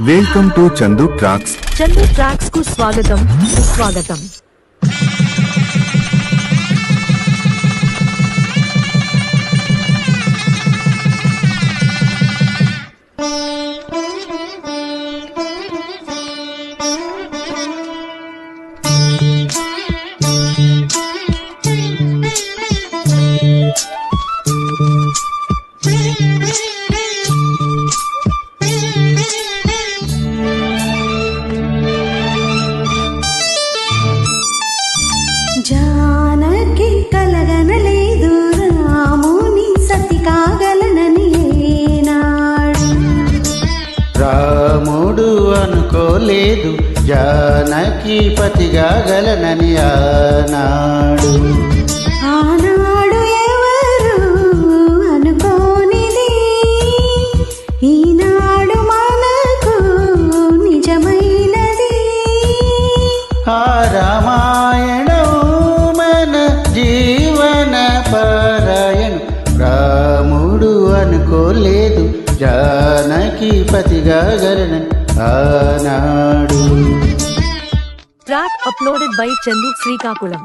Welcome to Chandu tracks Chandu ట్రాక్స్కు స్వాగతం సుస్వాగతం అనుకోలేదు జానకి పతిగా గలనని ఆనాడు. ఆనాడు ఎవరు అనుకోనిది? ఈనాడు మనకు నిజమైనది. ఆ రామాయణం మన జీవన పారాయణం. రాముడు అనుకోలేదు. జానకి పతిగా గలనని ఆనాడు. Track uploaded by Chandu Srikakulam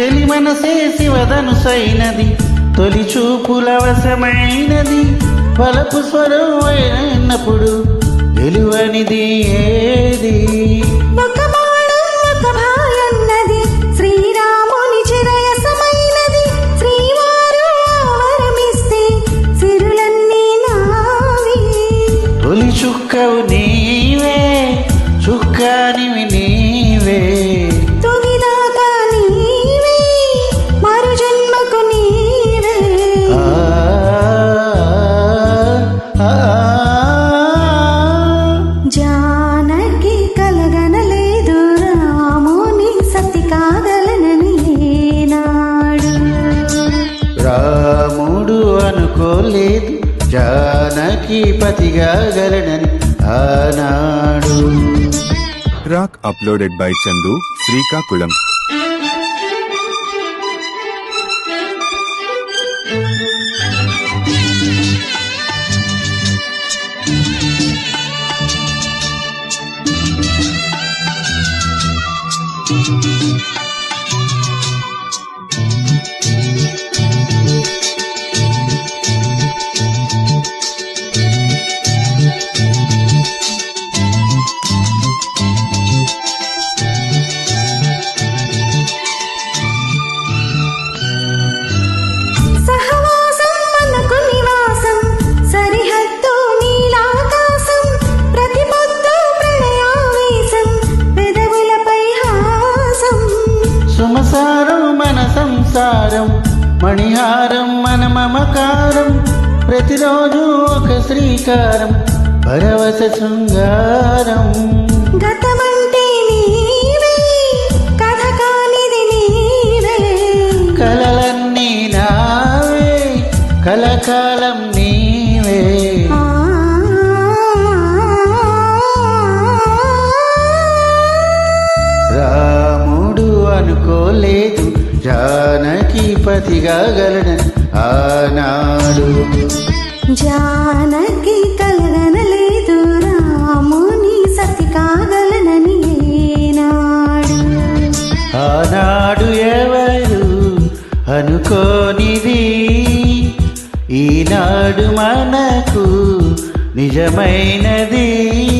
చెలి మనసే శివధనుసైనది. తొలి చూపుల వశమైనది. వలపు స్వరం అయినప్పుడు తెలివనిది ఏది? జానకి కలగనలేదు రాముని సతి కాగలనని ఏనాడు రాముడు అనుకోలేదు జానకి పతిగా గలనని ఆనాడు. Track uploaded by Chandu Srikakulam. సంసారం మణిహారం మన మమకారం ప్రతిరోజు ఒక శ్రీకారం పరవశ శృంగారం. గతమంటే నీవే కథ కానిది నీవే. కలలన్నీ నావే కలకాలం నీవే. రాముడు అనుకోలేదు పతిగా గలనని ఆనాడు. జానకి కలగనలేదు రాముని సతి కాగలనని ఏనాడు. ఆనాడు ఎవరు అనుకోనిది? ఈనాడు మనకు నిజమైనది.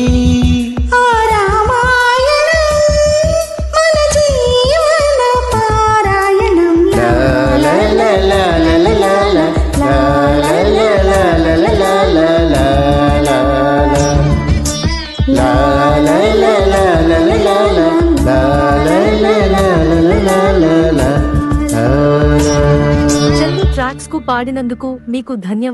పాడినందుకు మీకు ధన్యవాదాలు.